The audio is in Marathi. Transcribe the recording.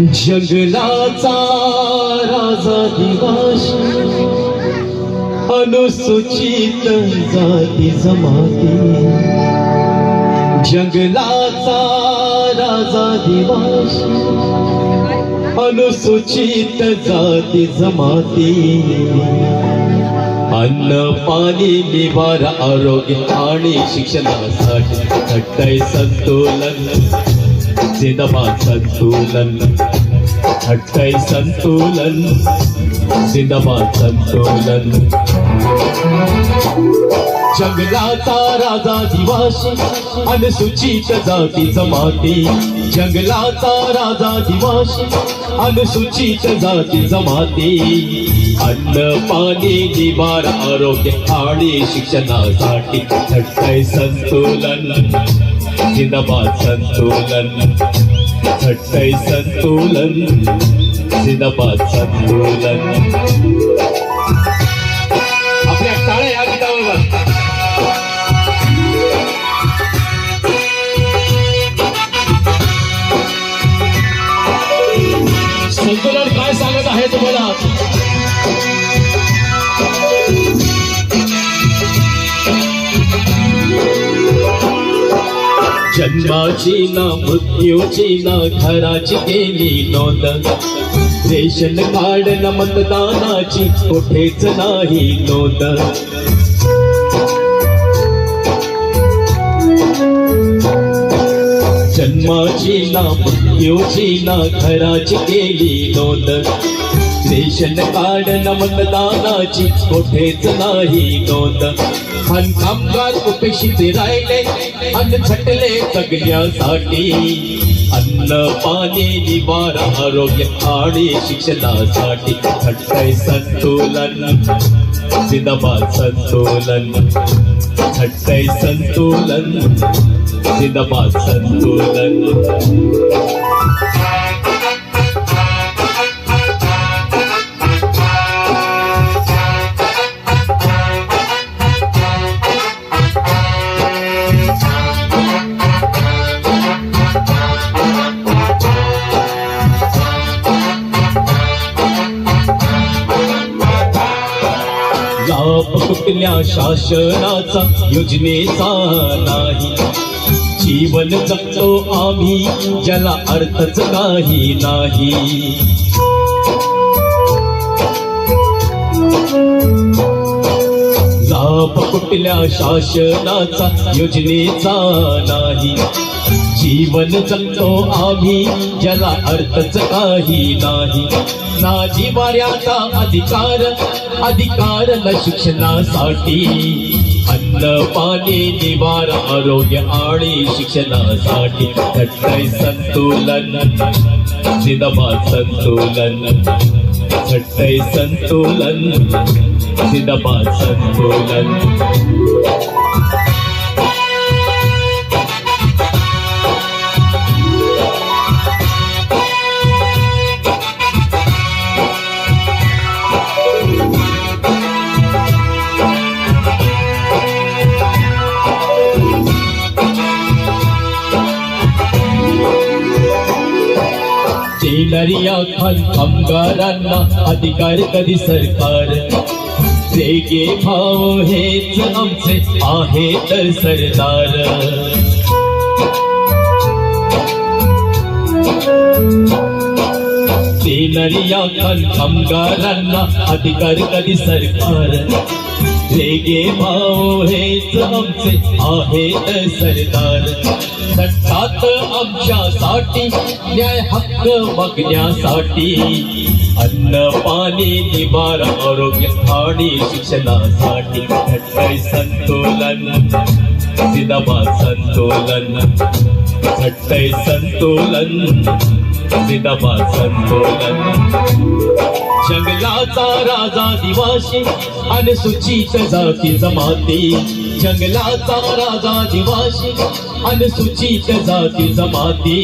जगलाचा राजा दिवाश अनुसूचित जाती जमाती. जगलाचा राजा दिवाश अनुसूचित जाती जमाती. अन्न पाणी निवार आरोग्य आणि शिक्षणासाठी घटय संतुलन. जिंदाबाद संतुलन. हटकय संतोलन जिंदाबाद संतुलन. जंगलाचा राजा दिवाशी अनुसूचित जाती जमाती. जंगलाचा राजा दिवाशी अनुसूचित जाती जमाती. अन्न पाणी निवार आरोग्य आणि शिक्षणासाठी घटकय संतुलन जिंदाबाद संतुलन. घटकय संतुलन जिंदाबाद संतुलन आपल्या टाळ्या या संतुलन जन्माची ना मृत्यूची ना घराची केली नोंद. रेशन कार्ड न मतदानाची कुठेच नाही नोंद. जन्माची ना मृत्यूची ना घराची केली नोंद. रेशन कार्ड न मतदानाची कुठेच नाही नोंद. खान कामगार उपेक्षित राहिले अन्न छटले जगण्यासाठी अन्न पाणी निवार आरोग्य आणि शिक्षणासाठी घटकय संतुलन. जिंदाबाद संतुलन. घटकय संतुलन. जिंदाबाद संतुलन. कुठल्या शासनाचा योजनेचा नाही. जीवन जगतो आम्ही ज्याला अर्थच काही नाही. लाभ कुठल्या शासनाचा योजनेचा नाही. जीवन जगतो आम्ही ज्याला अर्थच काही नाही. ना जिवाऱ्याचा अधिकार अधिकार न शिक्षणासाठी. अन्न पाणी निवार आरोग्य आणि शिक्षणासाठी. घट्टय संतुलन जिंदाबाद संतुलन. घट्टय संतुलन जिंदाबाद संतुलन. टेलरिया खान कामगारांना अधिकार कधी सरकार? वेगे भाव हेच आमचे आहे तर सरदार. टेलरिया या कामगारांना अधिकार कधी सरकार। रेगे भाव हेच आमचे आहे सरदार सत्तात आमच्यासाठी न्याय हक्क बघण्यासाठी। अन्न पाणी निवार आरोग्य आणि शिक्षणासाठी घटकय संतुलन। जिंदाबाद संतुलन। घटकय संतुलन। जिंदाबाद संतोलन जंगलाचा राजा दिवाशी अनुसूचित जाती जमाती. जंगलाचा राजा दिवाशी अनुसूचित जाती जमाती.